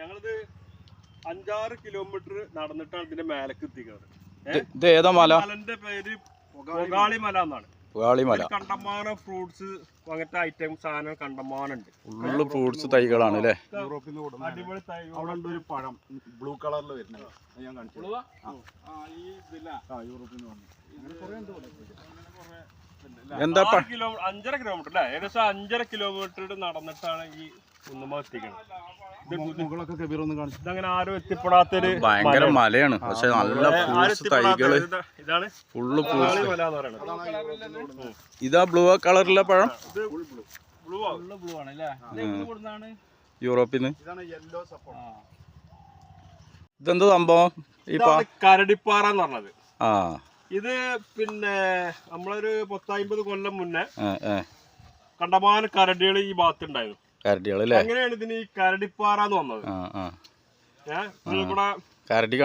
ഞങ്ങളിത് അഞ്ചാറ് കിലോമീറ്റർ നടന്നിട്ടാണ് ഇതിന്റെ മേലക്ക് എത്തിക്കുന്നത്. ഇത് ഏതാ മല? മലന്റെ പേര് പൊകാളി മല എന്നാണ്. ഇതിൽ കണ്ടമാനം ഫ്രൂട്ട്സ് അങ്ങനത്തെ ഐറ്റം സാധനം കണ്ടമാനുണ്ട് ഫുള്ള് ഫ്രൂട്ട്സ് തൈകളാണ് അല്ലേ? യൂറോപ്പിൽ നിന്ന് അടിപൊളി തൈ അവിടെ ഉണ്ട് ഒരു പഴം ബ്ലൂ കളറിൽ വരുന്നത്. ഞാൻ കാണിച്ചു ആ യൂറോപ്പിൽ നിന്ന് വന്നു. എന്താ കിലോ അഞ്ചര കിലോമീറ്റർ അല്ലേ? ഏകദേശം അഞ്ചര കിലോമീറ്റർ നടന്നിട്ടാണ് ഈ കുന്നുമ എത്തിക്കുന്നത് ഇതങ്ങനെ ആരും എത്തിപ്പെടാത്തൊരു ഭയങ്കര മലയാണ്. പക്ഷെ നല്ല തൈകൾ. ഇതാണ്? ഫുള്ള് മല എന്ന് പറയുന്നത് ഇതാ. ബ്ലൂ കളറിലെ പഴം? ഇത് ബ്ലൂ യൂറോപ്പിൽ നിന്ന് ഇതാണ് യെല്ലോ സപ്പോർട്ട് ഇതെന്താ സംഭവം? ഈ കരടിപ്പാറ എന്ന് പറഞ്ഞത്. ആ. ഇത് പിന്നെ നമ്മളൊരു പത്തായിമ്പത് കൊല്ലം മുന്നേ. കണ്ടമാന കരടികൾ ഈ ഭാഗത്ത് ഉണ്ടായിരുന്നു കരടികൾ അല്ലേ അങ്ങനെയാണ് ഇതിന് ഈ കരടിപ്പാറ എന്ന് വന്നത്? കരടി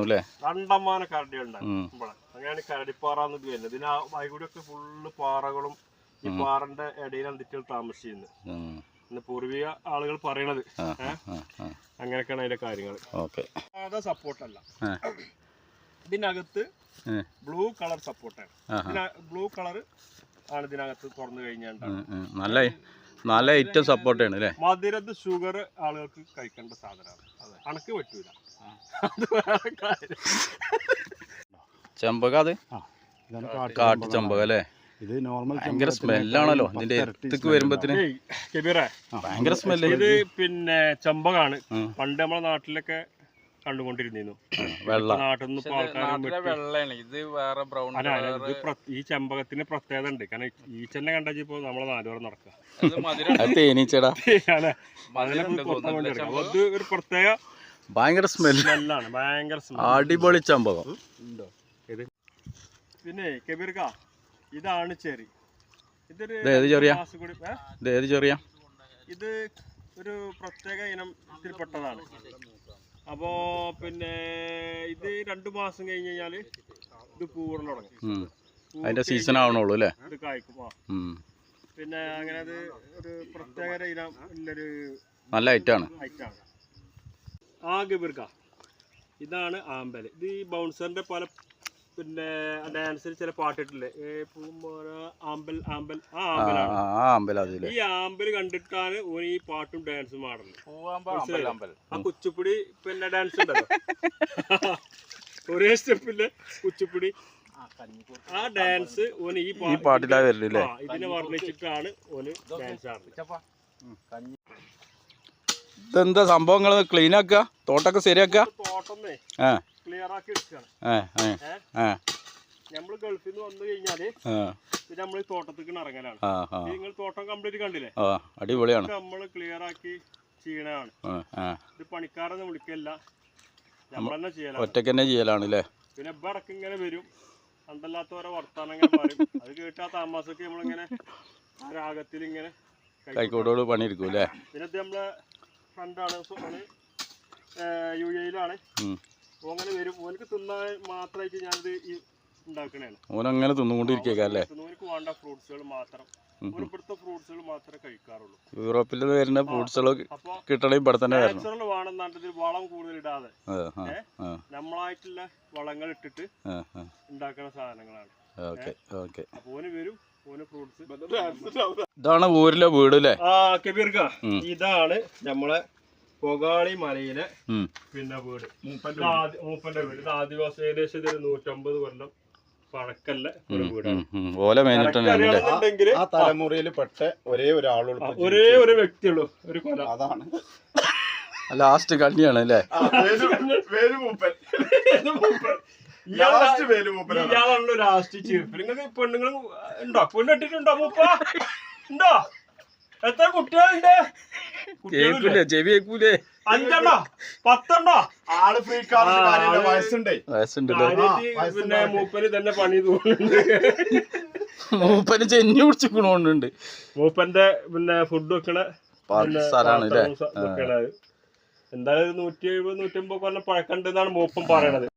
അല്ലേ? കണ്ടമാന കരടികൾ. ഉണ്ടായിരുന്നു ഇവിടെ. അങ്ങനെയാണ് കരടിപ്പാറ എന്ന് ഇത് വരുന്നത്. ഇതിന് വൈകൂടിയൊക്കെ ഫുള്ള് പാറകളും ഈ പാറന്റെ ഇടയിൽ അന്തിട്ടുകൾ താമസിക്കുന്നത് ഉം. ഇന്ന് പൂർവിക ആളുകൾ പറയണത്. അങ്ങനെയൊക്കെയാണ് അതിന്റെ കാര്യങ്ങൾ ഓക്കെ. സപ്പോർട്ടല്ല ഇതിനകത്ത്. ബ്ലൂ കളർ സപ്പോർട്ടാണ്. ബ്ലൂ കളർ ആണ് ഇതിനകത്ത് തുറന്നു കഴിഞ്ഞാൽ. നല്ല നല്ല ഐറ്റം സപ്പോർട്ടാണ് അല്ലേ? മധുരത് ഷുഗർ ആളുകൾക്ക് കഴിക്കേണ്ട സാധനമാണ്. അണക്ക് പറ്റൂല. അത് വേറെ കാര്യം. ചെമ്പക അത്? കാട്ടു ചെമ്പക. അല്ലേ? ഇത് നോർമൽ ഭയങ്കര സ്മെല്ലാണല്ലോ ഇതിന്റെ അടുത്തേക്ക് വരുമ്പത്തിന്. ഭയങ്കര സ്മെല്ല്. ഇത് പിന്നെ ചെമ്പകാണ്. പണ്ട് നമ്മളെ നാട്ടിലൊക്കെ കണ്ടുകൊണ്ടിരുന്നു വെള്ള. നാട്ടിൽ നിന്ന് ആൾക്കാരും വെള്ളയാണ് ഇത് വേറെ ബ്രൗൺ ഇത് ഈ ചെമ്പകത്തിന് പ്രത്യേകത ഉണ്ട്. കാരണം ഈച്ചനെ ഇപ്പൊ നമ്മളെ നാലുപേർ നടക്കുക. ഇത് അത് ഇത് ഒരു പ്രത്യേക ഭയങ്കര സ്മെല്ല് സ്മെല്ലാണ് ഭയങ്കര അടിപൊളി ചെമ്പകം. പിന്നെ കബീർക്ക ഇതാണ് ചെറി. ഇതൊരു ഇത് ചെറിയാ? ഇത് ചെറിയ? ഇത് ഒരു പ്രത്യേക ഇനത്തിൽപ്പെട്ടതാണ് അപ്പോ പിന്നെ ഇത് രണ്ടു മാസം കഴിഞ്ഞ് കഴിഞ്ഞാൽ ഇത് പൂവിടൽ തുടങ്ങും അതിന്റെ സീസൺ ആവണുള്ളൂ അല്ലേ? ഇത് കായ്ക്കും. ആ. പിന്നെ അങ്ങനെ അത് ഒരു പ്രത്യേക ഇനം ഉള്ളൊരു നല്ല ഐറ്റാണ് ഐറ്റാണ് ആ ഗബീർക്ക ഇതാണ് ആമ്പൽ ഇത് ഈ ബൗൺസറിന്റെ പല പിന്നെ ഡാൻസിൽ ചില പാട്ടിട്ടില്ലേ? ഏ പൂമ്പോര ആമ്പൽ ആമ്പൽ. ആ ഈ ആമ്പൽ കണ്ടിട്ടാണ് ഓൻ ഈ പാട്ടും ഡാൻസും ആടുന്നത് ആ കുച്ചിപ്പുടി പിന്നെ ഡാൻസ് ഉണ്ടല്ലോ ഒരേ സ്റ്റെപ്പിൽ കുച്ചിപ്പുടി. ആ ഡാൻസ് ഓന് ഈ പാട്ടിലാ വരലില്ലേ? ആ, ഇതിനെ വർണിച്ചിട്ടാണ് ഓന് ഡാൻസ് ആടുന്നത്. ഇതെന്താ സംഭവങ്ങൾ ക്ലീൻ ആക്കുക തോട്ടൊക്കെ ശരിയാക്കുക തോട്ടമേ ആ. എടുക്കുകയാണ് നമ്മൾ ഗൾഫിൽ നിന്ന് വന്നു കഴിഞ്ഞാൽ പിന്നെ നമ്മൾ തോട്ടത്തേക്ക് ഇറങ്ങലാണ് നിങ്ങൾ തോട്ടം കംപ്ലീറ്റ് കണ്ടില്ലേ? അടിപൊളിയാണ്. നമ്മൾ ക്ലിയർ ആക്കി ചെയ്യണതാണ്. ഇത് പണിക്കാരൊന്നും വിളിക്കല്ല. നമ്മൾ തന്നെ ചെയ്യലാണ്. തന്നെ ചെയ്യലാണ് അല്ലേ പിന്നെ ഇടയ്ക്ക് ഇങ്ങനെ വരും. ഇങ്ങനെ പറയും. അത് കേട്ടാ താമസമൊക്കെ നമ്മളിങ്ങനെ രാഗത്തിൽ ഇങ്ങനെ. കൈക്കോട്ടോട് പണിയെടുക്കും അല്ലേ? പിന്നെ ഇത് നമ്മളെ ഫ്രണ്ടാണ് യു എയിലാണ് ഉം. ഓങ്ങനെ വരും. ഓനക്ക് തിന്നാൻ മാത്രമായിട്ട് ഞാനിത് ഈ ഉണ്ടാക്കണേണ്. ഓനങ്ങനെ തിന്നുകൊണ്ടിരിക്കുക അല്ലേ? ഓനക്ക് വേണ്ട ഫ്രൂട്ട്സുകൾ മാത്രം. ഇവിടുത്തെ ഫ്രൂട്ട്സുകൾ മാത്രമേ കഴിക്കാറുള്ളൂ. യൂറോപ്പിൽ നിന്ന് വരുന്ന ഫ്രൂട്ട്സുകൾ കിട്ടണേ ഇവിടെ തന്നെ നാച്ചുറൽ വളം കൂടുതൽ ഇടാതെ. നമ്മളായിട്ടുള്ള വളങ്ങൾ ഇട്ടിട്ട് ഉണ്ടാക്കുന്ന സാധനങ്ങളാണ്. Okay okay. അപ്പൊ ഓന് വരും ഓന് ഇതാണ് ഊരിലെ വീട് അല്ലേ? ഇതാണ് നമ്മളെ പൊകാളി മലയിലെ പിന്നെ വീട്. മൂപ്പന്റെ വീട്. ഇത് ആദിവാസി ഏകദേശം ഇതൊരു നൂറ്റമ്പത് കൊല്ലം പഴക്കല്ല ഒരു വീടാണ്. ഓല ആ തലമുറയിൽ പെട്ട ഒരേ ഒരാളുള്ളൂ ഒരേ ഒരു വ്യക്തിയുള്ളൂ ഒരു കൊല. അതാണ്. ലാസ്റ്റ് കണ്ണിയാണ് അല്ലേ ഇയാളാണല്ലോ ലാസ്റ്റ് ചീഫ്. നിങ്ങൾക്ക് പെണ്ണുങ്ങൾ ഉണ്ടോ? പെണ്ണിട്ടിട്ടുണ്ടോ മൂപ്പ? ഉണ്ടോ? എത്ര കുട്ടികളുണ്ട്? കേൾക്കൂലേ ചെവി കേൾക്കൂലേ. അഞ്ചെണ്ണോ? പത്തെണ്ണോ? ആൾ ഫ്രീ വയസ്സുണ്ട് വയസ്സുണ്ടേ. വയസ്സുണ്ടല്ലോ. പിന്നെ മൂപ്പര് മൂപ്പന് തന്നെ പണി തോന്നുന്നുണ്ട് മൂപ്പന് ചെഞ്ഞു പിടിച്ചിക്കണോണ്ടുണ്ട് മൂപ്പന്റെ പിന്നെ ഫുഡ് വെക്കണ സ്ഥലമാണ് എന്തായാലും നൂറ്റി എഴുപത് നൂറ്റമ്പത് കൊല്ലം പഴക്കണ്ടെന്നാണ് മൂപ്പൻ പറയണത്.